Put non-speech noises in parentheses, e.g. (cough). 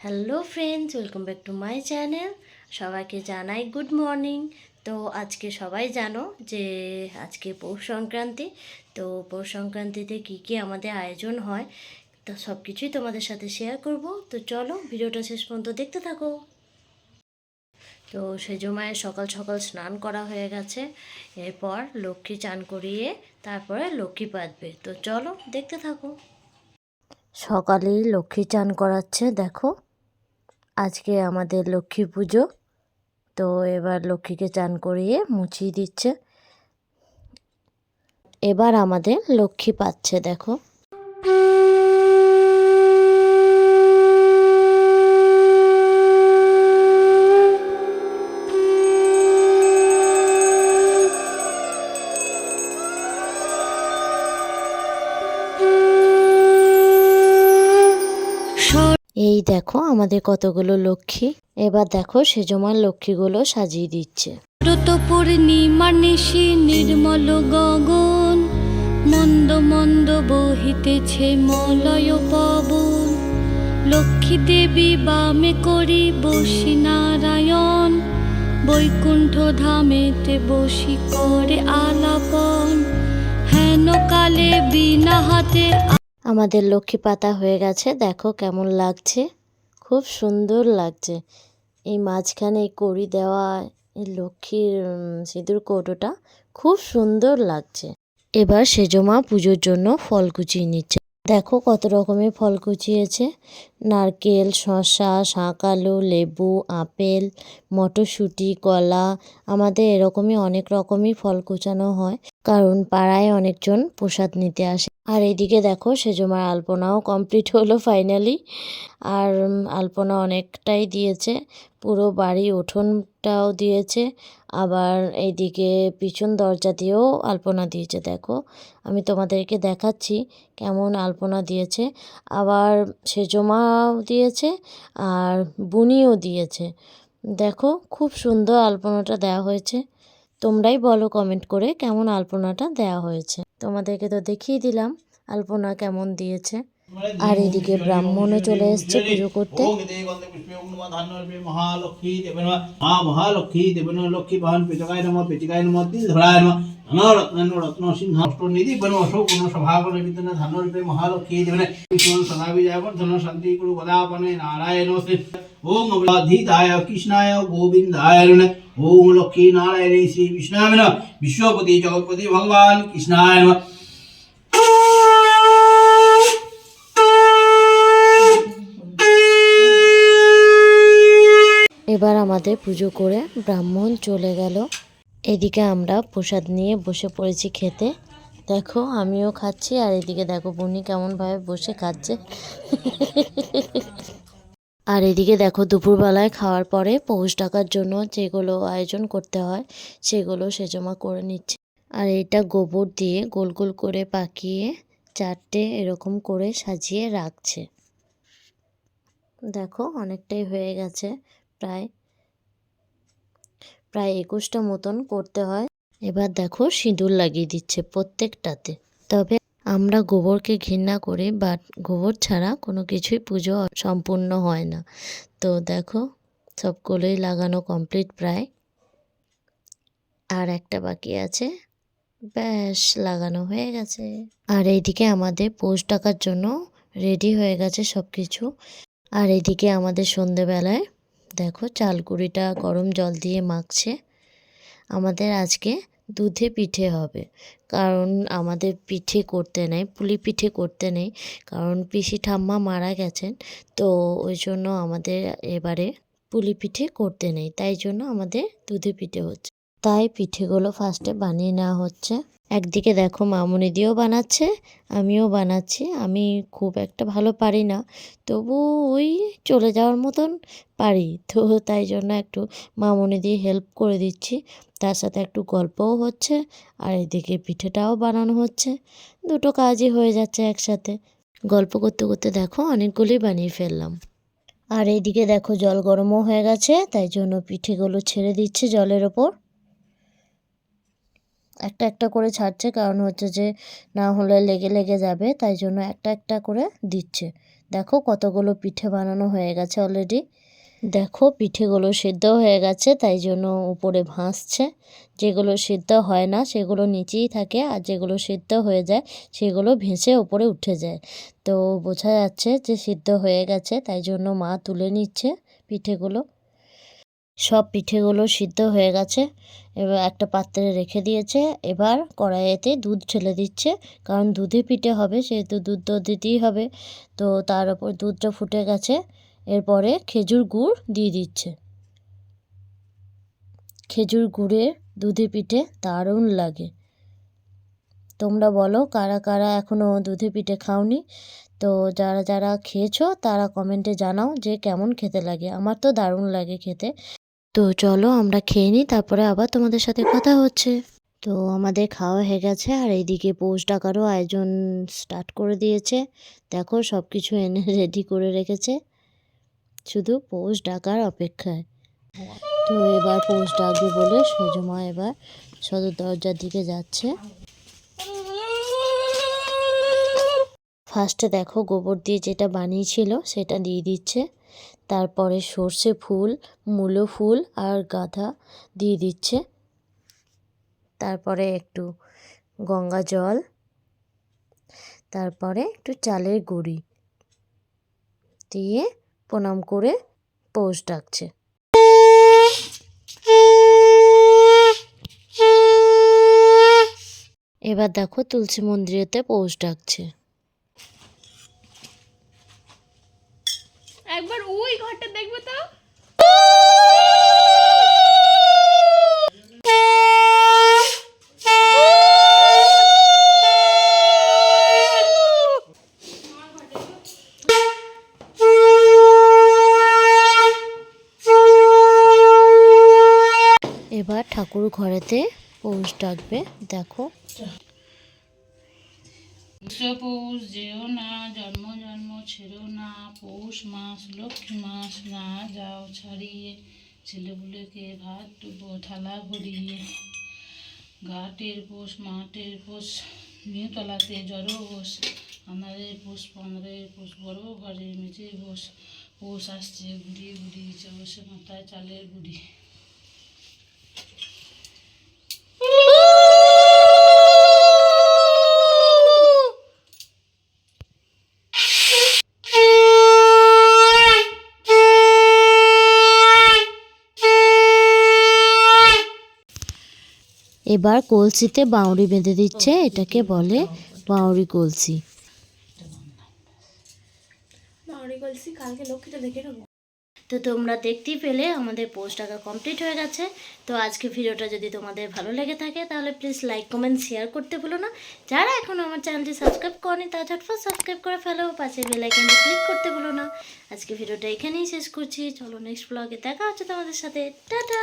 Hello friends welcome back to my channel সবাইকে জানাই good morning তো আজকে সবাই জানো যে আজকে পৌষ সংক্রান্তি। তো পৌষ সংক্রান্তিতে কী কী আমাদের আয়োজন হয়, তো সব কিছুই তোমাদের সাথে শেয়ার করব। তো চলো ভিডিওটা শেষ পর্যন্ত দেখতে থাকো। তো সেজো মায়ের সকাল সকাল স্নান করা হয়ে গেছে। এরপর লক্ষ্মী চান করিয়ে তারপরে লক্ষ্মী পাতবে তো চলো দেখতে থাকো। সকালেই লক্ষ্মী চান করাচ্ছে, দেখো। আজকে আমাদের লক্ষ্মী পুজো। তো এবার লক্ষ্মীকে চান করিয়ে মুছিয়ে দিচ্ছে। এবার আমাদের লক্ষ্মী পাচ্ছে, দেখো। দেখো আমাদের কতগুলো লক্ষ্মী। এবার দেখো সেজমার লক্ষ্মীগুলো সাজিয়ে দিচ্ছে। ব্রত পূর্ণিমা নিশি নির্মল গগন মন্দ মন্দ বহিতেছে মলয় পবন। লক্ষ্মী দেবী বামে করি বসি নারায়ণ বৈকুণ্ঠ ধামেতে বসি করে আলাপন। হেন কালে বিনা হাতে আমাদের লক্ষ্মী পাতা হয়ে গেছে দেখো কেমন লাগছে। খুব সুন্দর লাগছে। এই মাঝখানে কড়ি দেওয়া লক্ষ্মীর সিঁদুর কৌটোটা খুব সুন্দর লাগছে। এবার সেজমা পুজোর জন্য ফল কুচিয়ে নিচ্ছে। দেখো কত রকমের ফল কুচিয়েছে। নারকেল, শসা শাঁকালু লেবু, আপেল, মটরশুঁটি, কলা, আমাদের এরকমই অনেক রকমই ফল কুচানো হয়, কারণ পাড়ায় অনেকজন প্রসাদ নিতে আসে। আর এইদিকে দেখো সেজমার আলপনাও কমপ্লিট হলো ফাইনালি। আর আলপনা অনেকটাই দিয়েছে, পুরো বাড়ি উঠোনটাও দিয়েছে আবার এইদিকে পিছন দরজা দিয়েও আলপনা দিয়েছে, দেখো। আমি তোমাদেরকে দেখাচ্ছি কেমন আলপনা দিয়েছে। আবার সেজমাও দিয়েছে আর বুনিও দিয়েছে। দেখো, খুব সুন্দর আলপনাটা দেওয়া হয়েছে। তোমরাই বলো কমেন্ট করে কেমন আলপনাটা দেওয়া হয়েছে। তোমাদেরকে তো দেখিয়ে দিলাম আলপনা কেমন দিয়েছে। আর এদিকে ব্রাহ্মণও চলে এসছে পুজো করতে। মহালক্ষ্মী দেবে নমঃ মা মহালক্ষ্মী দেবে নমঃ লক্ষ্মী বাহন পেচকায় নমঃ পেচিকায় নমঃ তিল ধরায় নমঃ নানা রত্ন রত্ন সিংহ নিধি বন অশোক গুণ সভাবন বিদ্যনা ধান্যর্পে মহালক্ষ্মী দেবে নমঃ বিষ্ণু সদা বিজয় বর্ধন শান্তি গুরু গদাপনে নারায়ণ ওম অবলাধিতায় কৃষ্ণায় গোবিন্দায় ওম লক্ষ্মী নারায়ণে শ্রী বিষ্ণায় বিশ্বপতি জগৎপতি ভগবান কৃষ্ণায় নমঃ এবার আমাদের পুজো করে ব্রাহ্মণ চলে গেল। এদিকে আমরা প্রসাদ নিয়ে বসে পড়েছি খেতে। দেখো, আমিও খাচ্ছি, আর এদিকে দেখো বুনি কেমনভাবে বসে খাচ্ছে। আর এদিকে দেখো, দুপুরবেলায় খাওয়ার পরে পৌষ টাকার জন্য যেগুলো আয়োজন করতে হয়, সেগুলো সেজমা করে নিচ্ছে। আর এটা গোবর দিয়ে গোল গোল করে পাকিয়ে চারটে এরকম করে সাজিয়ে রাখছে। দেখো, অনেকটাই হয়ে গেছে। প্রায় প্রায় একুশটা মতন করতে হয়। এবার দেখো সিঁদুর লাগিয়ে দিচ্ছে প্রত্যেকটাতে। তবে আমরা গোবরকে ঘৃণা করি বাট গোবর ছাড়া কোনো কিছুই পুজো সম্পূর্ণ হয় না। তো দেখো, সবগুলোই লাগানো কমপ্লিট প্রায়। আর একটা বাকি আছে। ব্যাস, লাগানো হয়ে গেছে। আর এইদিকে আমাদের পোস্ট টাকার জন্য রেডি হয়ে গেছে সব কিছু আর এদিকে আমাদের সন্ধেবেলায় দেখো চালকুড়িটা গরম জল দিয়ে মাখছে। আমাদের আজকে দুধে পিঠে হবে। কারণ আমাদের পিঠে করতে নেই, পুলি পিঠে করতে নেই। কারণ পিসি ঠাম্মা মারা গেছেন, তো ওই জন্য আমাদের এবারে পুলি পিঠে করতে নেই। তাই জন্য আমাদের দুধে পিঠে হচ্ছে। তাই পিঠেগুলো ফার্স্টে বানিয়ে নেওয়া হচ্ছে। একদিকে দেখো মামুনি দিয়েও বানাচ্ছে, আমিও বানাচ্ছি, আমি খুব একটা ভালো পারি না। তবু ওই চলে যাওয়ার মতন পারি, তো তাই জন্য একটু মামনি দিয়ে হেল্প করে দিচ্ছি। তার সাথে একটু গল্পও হচ্ছে, আর এদিকে পিঠেটাও বানানো হচ্ছে। দুটো কাজই হয়ে যাচ্ছে একসাথে। গল্প করতে করতে দেখো অনেকগুলোই বানিয়ে ফেললাম। আর এইদিকে দেখো জল গরমও হয়ে গেছে, তাই জন্য পিঠেগুলো ছেড়ে দিচ্ছে জলের ওপর। একটা একটা করে ছাড়ছে। কারণ হচ্ছে যে, না হলে লেগে লেগে যাবে। তাই জন্য একটা একটা করে দিচ্ছে। দেখো কতগুলো পিঠে বানানো হয়ে গেছে অলরেডি দেখো পিঠেগুলো সিদ্ধ হয়ে গেছে। তাই জন্য উপরে ভাসছে। যেগুলো সিদ্ধ হয় না, সেগুলো নিচেই থাকে। আর যেগুলো সিদ্ধ হয়ে যায়, সেগুলো ভেসে উপরে উঠে যায়। তো বোঝা যাচ্ছে যে সিদ্ধ হয়ে গেছে। তাই জন্য মা তুলে নিচ্ছে পিঠেগুলো। সব পিঠেগুলো সিদ্ধ হয়ে গেছে। এবার একটা পাত্রে রেখে দিয়েছে। এবার কড়াইয়েতে দুধ ঢেলে দিচ্ছে। কারণ দুধে পিঠে হবে, সেহেতু দুধ তো দিতেই হবে। তো তার উপর দুধটা ফুটে গেছে। এরপরে খেজুর গুড় দিয়ে দিচ্ছে। খেজুর গুড়ে দুধে পিঠে দারুণ লাগে। তোমরা বলো, কারা কারা এখনও দুধে পিঠে খাওনি? তো যারা যারা খেয়েছো, তারা কমেন্টে জানাও যে কেমন খেতে লাগে। আমার তো দারুণ লাগে খেতে। তো চলো আমরা খেয়ে নিই, তারপরে আবার তোমাদের সাথে কথা হচ্ছে। তো আমাদের খাওয়া হয়ে গেছে, আর এইদিকে পৌষ ডাকারও আয়োজন স্টার্ট করে দিয়েছে। দেখো সব কিছু এনে (laughs) রেডি করে রেখেছে, শুধু পৌষ ডাকার অপেক্ষায়। তো এবার পৌষ ডাকবে বলে সজমা এবার সদর দরজার দিকে যাচ্ছে। ফার্স্টে দেখো গোবর দিয়ে যেটা বানিয়েছিল, সেটা দিয়ে দিচ্ছে। তারপরে সর্ষে ফুল, মূলো ফুল আর গাঁদা দিয়ে দিচ্ছে। তারপরে একটু গঙ্গা জল, তারপরে একটু চালের গুঁড়ি দিয়ে প্রণাম করে পৌষ ডাকছে। এবার দেখো তুলসী মন্দিরেতে পৌষ ডাকছে। একবার ওই ঘরটা দেখবে তো। এবার ঠাকুর ঘরেতে পৌষ ডাকবে দেখো। পৌষ যেও না, জন্ম জন্ম, ছেড়ো না, পৌষ মাস, লক্ষ্মী মাস, না যাও ছাড়িয়ে ছেলেগুলোকে ভাত ডুবো থালা ভরিয়ে, ঘাটের পোষ, মাঠের পোষ, মেয়েতলাতে জড়ো বস আন্ধারের পোষ পনেরোর পোষ, বড় ঘরে মেঝে বস পৌষ আসছে, ঘুরিয়ে ঘুরিয়ে চবসে মাথায় চালের গুড়ি। এবার কলসিতে বাউরি বেঁধে দিচ্ছে এটাকে বলে বাউরি কলসি। তো তোমরা দেখতেই পেলে আমাদের পোস্ট টাকা কমপ্লিট হয়ে গেছে। তো আজকে ভিডিওটা যদি তোমাদের ভালো লেগে থাকে তাহলে প্লিজ লাইক কমেন্ট শেয়ার করতে ভুলো না। যারা এখনও আমার চ্যানেলটি সাবস্ক্রাইব করেনি তারা ঝটফট সাবস্ক্রাইব করে ফেলো পাশে বেল আইকনটি ক্লিক করতে ভুলো না। আজকে ভিডিওটা এখানেই শেষ করছি। চলো নেক্সট ব্লগে দেখা হচ্ছে তোমাদের সাথে। টাটা!